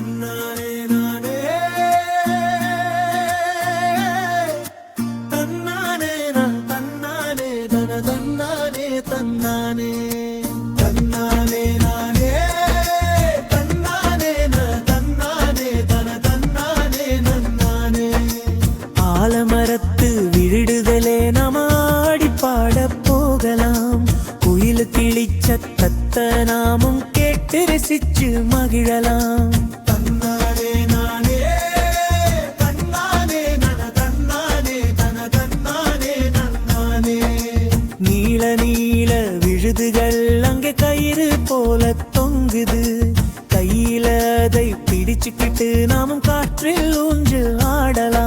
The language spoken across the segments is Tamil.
தன்னானே விழுடுதலே நாம ஆடி பாட போகலாம். குயில் கிழிச்ச தத்த நாமும் கேட்டு ரசிச்சு மகிழலாம். கையில விழுதுகள் அங்கே கயிறு போல தொங்குது. கையில அதை பிடிச்சுக்கிட்டு நாமும் காற்றில் ஊஞ்சு ஆடலாம்.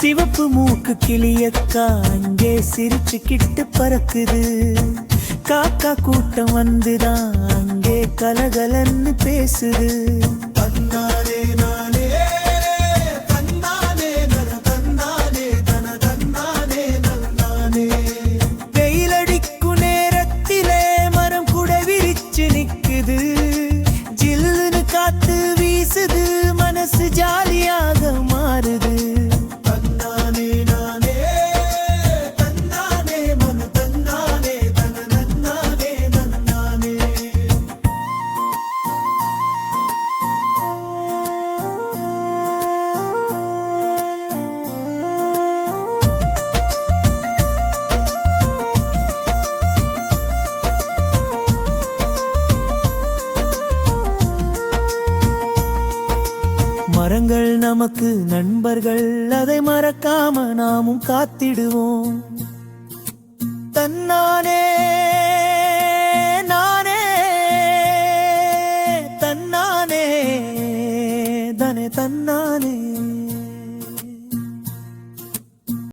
சிவப்பு மூக்கு கிளியக்கா அங்கே சிரிச்சுக்கிட்டு பறக்குது. காக்கா கூட்டம் வந்துதான் அங்கே கலகலன்னு பேசுது. மரங்கள் நமக்கு நண்பர்கள் அதை மறக்காம நாமும் காத்திடுவோம். தன்னானே நானே தன்னானே தனே தன்னானே.